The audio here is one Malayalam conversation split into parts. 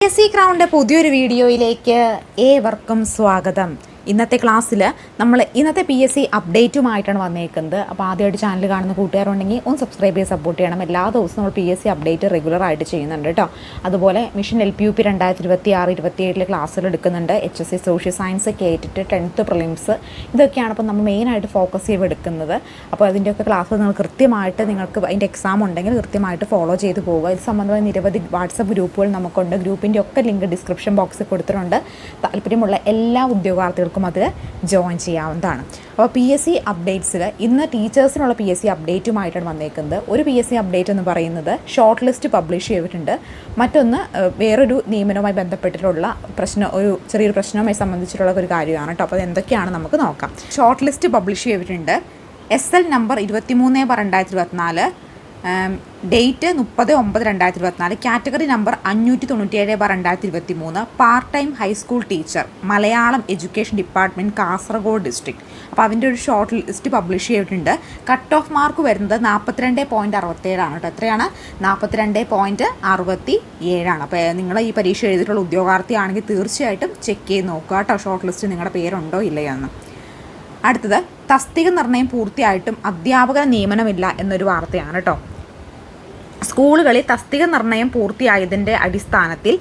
എസ് സി ക്രൗണിന്റെ പുതിയൊരു വീഡിയോയിലേക്ക് ഏവർക്കും സ്വാഗതം. ഇന്നത്തെ ക്ലാസ്സിൽ നമ്മൾ ഇന്നത്തെ പി എസ് സി അപ്ഡേറ്റുമായിട്ടാണ് വന്നേക്കുന്നത്. അപ്പോൾ ആദ്യമായിട്ട് ചാനൽ കാണുന്ന കൂട്ടുകാരുണ്ടെങ്കിൽ ഒന്ന് സബ്സ്ക്രൈബ് ചെയ്ത് സപ്പോർട്ട് ചെയ്യണം. എല്ലാ ദിവസവും നമ്മൾ P S C update regular ആയിട്ട് ചെയ്യുന്നുണ്ട് കേട്ടോ അതുപോലെ mission L P U P രണ്ടായിരത്തി ഇരുപത്തി ആറ് ഇരുപത്തി ഏഴിലെ ക്ലാസ്സുകൾ എടുക്കുന്നുണ്ട് H S C social science കേറ്റിട്ട് tenth prelims ഇതൊക്കെയാണ് അപ്പോൾ നമ്മൾ മെയിനായിട്ട് ഫോക്കസ് ചെയ്ത് എടുക്കുന്നത്. അപ്പോൾ അതിന്റെയൊക്കെ ക്ലാസ് നിങ്ങൾ കൃത്യമായിട്ട് നിങ്ങൾക്ക് അതിന്റെ എക്സാം ഉണ്ടെങ്കിൽ കൃത്യമായിട്ട് ഫോളോ ചെയ്ത് പോവുക. ഇത് സംബന്ധമായ നിരവധി വാട്സപ്പ് ഗ്രൂപ്പുകൾ നമുക്കുണ്ട്. ഗ്രൂപ്പിന്റെ ഒക്കെ ലിങ്ക് ഡിസ്ക്രിപ്ഷൻ ബോക്സിൽ കൊടുത്തിട്ടുണ്ട്. താല്പര്യമുള്ള എല്ലാ ഉദ്യോഗാർത്ഥികൾക്കും അതിൽ ജോയിൻ ചെയ്യാവുന്നതാണ്. അപ്പോൾ പി എസ് സി അപ്ഡേറ്റ്സിൽ ഇന്ന് ടീച്ചേഴ്സിനുള്ള പി എസ് സി അപ്ഡേറ്റുമായിട്ടാണ് വന്നേക്കുന്നത്. ഒരു പി എസ് സി അപ്ഡേറ്റ് എന്ന് പറയുന്നത് ഷോർട്ട് ലിസ്റ്റ് പബ്ലിഷ് ചെയ്തിട്ടുണ്ട്. മറ്റൊന്ന് വേറൊരു നിയമനവുമായി ബന്ധപ്പെട്ടിട്ടുള്ള പ്രശ്നം ഒരു ചെറിയൊരു പ്രശ്നവുമായി സംബന്ധിച്ചിട്ടുള്ള ഒരു കാര്യമാണ് കേട്ടോ. അപ്പോൾ എന്തൊക്കെയാണ് നമുക്ക് നോക്കാം. ഷോർട്ട് ലിസ്റ്റ് പബ്ലിഷ് ചെയ്തിട്ടുണ്ട്. എസ് എൽ നമ്പർ ഇരുപത്തിമൂന്ന് രണ്ടായിരത്തി ഇരുപത്തിനാല് ഡേറ്റ് മുപ്പത് ഒമ്പത് രണ്ടായിരത്തി ഇരുപത്തിനാല് കാറ്റഗറി നമ്പർ അഞ്ഞൂറ്റി തൊണ്ണൂറ്റിയേഴ് ബാർ രണ്ടായിരത്തി ഇരുപത്തി മൂന്ന് part time high school teacher Malayalam education department Kasaragod district അപ്പോൾ അതിന്റെ ഒരു ഷോർട്ട് ലിസ്റ്റ് പബ്ലിഷ് ചെയ്തിട്ടുണ്ട്. കട്ട് ഓഫ് മാർക്ക് വരുന്നത് നാൽപ്പത്തിരണ്ട് പോയിന്റ് അറുപത്തേഴാണ് കേട്ടോ. എത്രയാണ്? നാൽപ്പത്തിരണ്ട് പോയിന്റ് അറുപത്തി ഏഴാണ് അപ്പോൾ നിങ്ങൾ ഈ പരീക്ഷ എഴുതിയിട്ടുള്ള ഉദ്യോഗാർത്ഥിയാണെങ്കിൽ തീർച്ചയായിട്ടും ചെക്ക് ചെയ്ത് നോക്കുക കേട്ടോ. ഷോർട്ട് ലിസ്റ്റ് നിങ്ങളുടെ പേരുണ്ടോ ഇല്ലയോ എന്ന്. അടുത്തത് തസ്തിക നിർണയം പൂർത്തിയായിട്ടും അധ്യാപക നിയമനമില്ല എന്നൊരു വാർത്തയാണ് കേട്ടോ. സ്കൂളുകളിൽ തസ്തിക നിർണയം പൂർത്തിയായതിന്റെ അടിസ്ഥാനത്തിൽ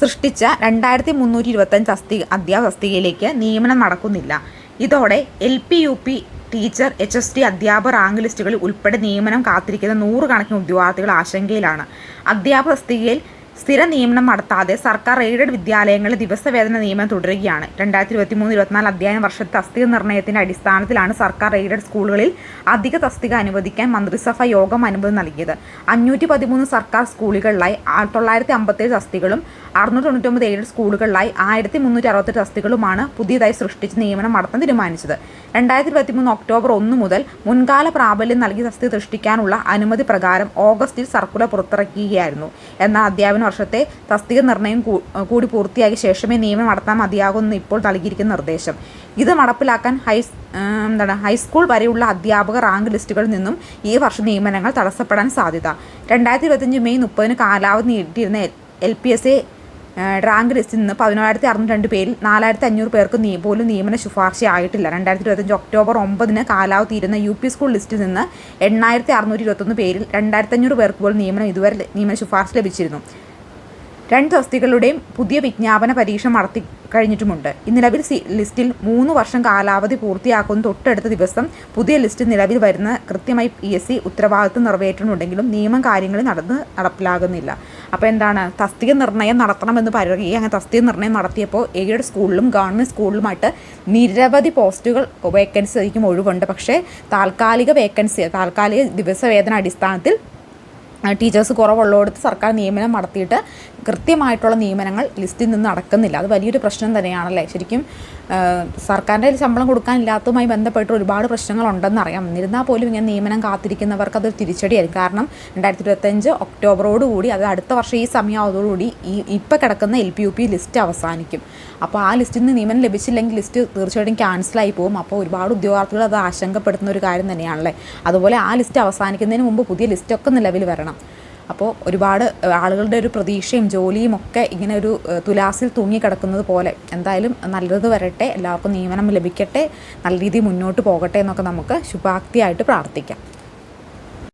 സൃഷ്ടിച്ച രണ്ടായിരത്തി മുന്നൂറ്റി ഇരുപത്തഞ്ച് തസ്തിക അധ്യാപക തസ്തികയിലേക്ക് നിയമനം നടക്കുന്നില്ല. ഇതോടെ L P U P teacher H S T അധ്യാപക റാങ്ക് ലിസ്റ്റുകളിൽ ഉൾപ്പെടെ നിയമനം കാത്തിരിക്കുന്ന നൂറുകണക്കിന് ഉദ്യോഗാർത്ഥികൾ ആശങ്കയിലാണ്. അധ്യാപക തസ്തികയിൽ സ്ഥിര നിയമനം നടത്താതെ സർക്കാർ എയ്ഡഡ് വിദ്യാലയങ്ങളിൽ ദിവസവേതന നിയമനം തുടരുകയാണ്. രണ്ടായിരത്തി ഇരുപത്തി മൂന്ന് ഇരുപത്തിനാല് അധ്യയന വർഷത്തെ തസ്തിക നിർണയത്തിന്റെ അടിസ്ഥാനത്തിലാണ് സർക്കാർ എയ്ഡഡ് സ്കൂളുകളിൽ അധിക തസ്തിക അനുവദിക്കാൻ മന്ത്രിസഭ യോഗം അനുമതി നൽകിയത്. അഞ്ഞൂറ്റി പതിമൂന്ന് സർക്കാർ സ്കൂളുകളിലായി തൊള്ളായിരത്തി അമ്പത്തേഴ് തസ്തികളും അറുന്നൂറ്റി തൊണ്ണൂറ്റൊമ്പത് എയ്ഡഡ് സ്കൂളുകളിലായി ആയിരത്തി മുന്നൂറ്റി അറുപത്തെട്ട് തസ്തികളുമാണ് പുതിയതായി സൃഷ്ടിച്ച് നിയമനം നടത്താൻ തീരുമാനിച്ചത്. രണ്ടായിരത്തി ഇരുപത്തി മൂന്ന് ഒക്ടോബർ ഒന്ന് മുതൽ മുൻകാല പ്രാബല്യം നൽകി തസ്തിക സൃഷ്ടിക്കാനുള്ള അനുമതി പ്രകാരം ഓഗസ്റ്റിൽ സർക്കുലർ പുറത്തിറക്കുകയായിരുന്നു. എന്നാൽ അധ്യാപന വർഷത്തെ തസ്തിക നിർണയം കൂടി പൂർത്തിയാക്കിയ ശേഷമേ നിയമനം നടത്താൻ മതിയാകുമെന്ന് ഇപ്പോൾ നൽകിയിരിക്കുന്ന നിർദ്ദേശം. ഇത് നടപ്പിലാക്കാൻ ഹൈ എന്താണ് ഹൈസ്കൂൾ വരെയുള്ള അധ്യാപക റാങ്ക് ലിസ്റ്റുകളിൽ നിന്നും ഈ വർഷം നിയമനങ്ങൾ തടസ്സപ്പെടാൻ സാധ്യത. രണ്ടായിരത്തി ഇരുപത്തഞ്ച് മെയ് മുപ്പതിന് കാലാവധി നീട്ടിയിരുന്ന L P S A rank ലിസ്റ്റിൽ നിന്ന് പതിനായിരത്തി അറുന്നൂറ്റി രണ്ട് പേരിൽ നാലായിരത്തി അഞ്ഞൂറ് പേർക്ക് നീ പോലും നിയമന ശുപാർശ ആയിട്ടില്ല. രണ്ടായിരത്തി ഇരുപത്തഞ്ച് ഒക്ടോബർ ഒമ്പതിന് കാലാവധി ഇരുന്ന യു പി സ്കൂൾ ലിസ്റ്റിൽ നിന്ന് എണ്ണായിരത്തി അറുന്നൂറ്റി ഇരുപത്തൊന്ന് പേരിൽ രണ്ടായിരത്തി അഞ്ഞൂറ് പേർക്ക് പോലും നിയമനം ഇതുവരെ നിയമന ശുപാർശ ലഭിച്ചിരുന്നു. രണ്ട് തസ്തികളുടെയും പുതിയ വിജ്ഞാപന പരീക്ഷ നടത്തി കഴിഞ്ഞിട്ടുമുണ്ട്. നിലവിൽ ലിസ്റ്റിൽ മൂന്ന് വർഷം കാലാവധി പൂർത്തിയാക്കുന്ന തൊട്ടടുത്ത ദിവസം പുതിയ ലിസ്റ്റ് നിലവിൽ വരുന്ന കൃത്യമായി പി എസ് സി ഉത്തരവാദിത്വം നിറവേറ്റുന്നുണ്ടെങ്കിലും നിയമം കാര്യങ്ങൾ നടന്ന് നടപ്പിലാകുന്നില്ല. അപ്പോൾ എന്താണ്? തസ്തിക നിർണയം നടത്തണമെന്ന് പറയുകയും അങ്ങനെ തസ്തിക നിർണയം നടത്തിയപ്പോൾ എയ്ഡഡ് സ്കൂളിലും ഗവൺമെന്റ് സ്കൂളിലുമായിട്ട് നിരവധി പോസ്റ്റുകൾ വേക്കൻസിക്കും ഒഴിവുണ്ട്. പക്ഷേ താൽക്കാലിക വേക്കൻസി താൽക്കാലിക ദിവസവേതന അടിസ്ഥാനത്തിൽ ടീച്ചേഴ്സ് കുറവുള്ളിടത്ത് സർക്കാർ നിയമനം നടത്തിയിട്ട് കൃത്യമായിട്ടുള്ള നിയമനങ്ങൾ ലിസ്റ്റിൽ നിന്ന് നടക്കുന്നില്ല. അത് വലിയൊരു പ്രശ്നം തന്നെയാണല്ലേ? ശരിക്കും സർക്കാരിന്റെ ശമ്പളം കൊടുക്കാനില്ലാത്തതുമായി ബന്ധപ്പെട്ട് ഒരുപാട് പ്രശ്നങ്ങളുണ്ടെന്ന് അറിയാം എന്നിരുന്നാൽ പോലും ഇങ്ങനെ നിയമനം കാത്തിരിക്കുന്നവർക്ക് അതൊരു തിരിച്ചടിയായിരിക്കും. കാരണം രണ്ടായിരത്തി ഇരുപത്തഞ്ച് ഒക്ടോബറോടുകൂടി അത് അടുത്ത വർഷം ഈ സമയമാവതോടുകൂടി ഈ ഇപ്പോൾ കിടക്കുന്ന L P U P list അവസാനിക്കും. അപ്പോൾ ആ ലിസ്റ്റിൽ നിന്ന് നിയമനം ലഭിച്ചില്ലെങ്കിൽ ലിസ്റ്റ് തീർച്ചയായിട്ടും ക്യാൻസലായി പോകും. അപ്പോൾ ഒരുപാട് ഉദ്യോഗാർത്ഥികൾ അത് ആശങ്കപ്പെടുന്ന ഒരു കാര്യം തന്നെയാണല്ലേ? അതുപോലെ ആ ലിസ്റ്റ് അവസാനിക്കുന്നതിന് മുമ്പ് പുതിയ ലിസ്റ്റൊക്കെ നിലവിൽ വരണം. അപ്പോൾ ഒരുപാട് ആളുകളുടെ ഒരു പ്രതീക്ഷയും ജോലിയും ഒക്കെ ഇങ്ങനെ ഒരു തുലാസിൽ തൂങ്ങിക്കിടക്കുന്നത് പോലെ എന്തായാലും നല്ലത് വരട്ടെ എല്ലാവർക്കും നിയമനം ലഭിക്കട്ടെ നല്ല രീതിയിൽ മുന്നോട്ട് പോകട്ടെ എന്നൊക്കെ നമുക്ക് ശുഭാപ്തിയായിട്ട് പ്രാർത്ഥിക്കാം.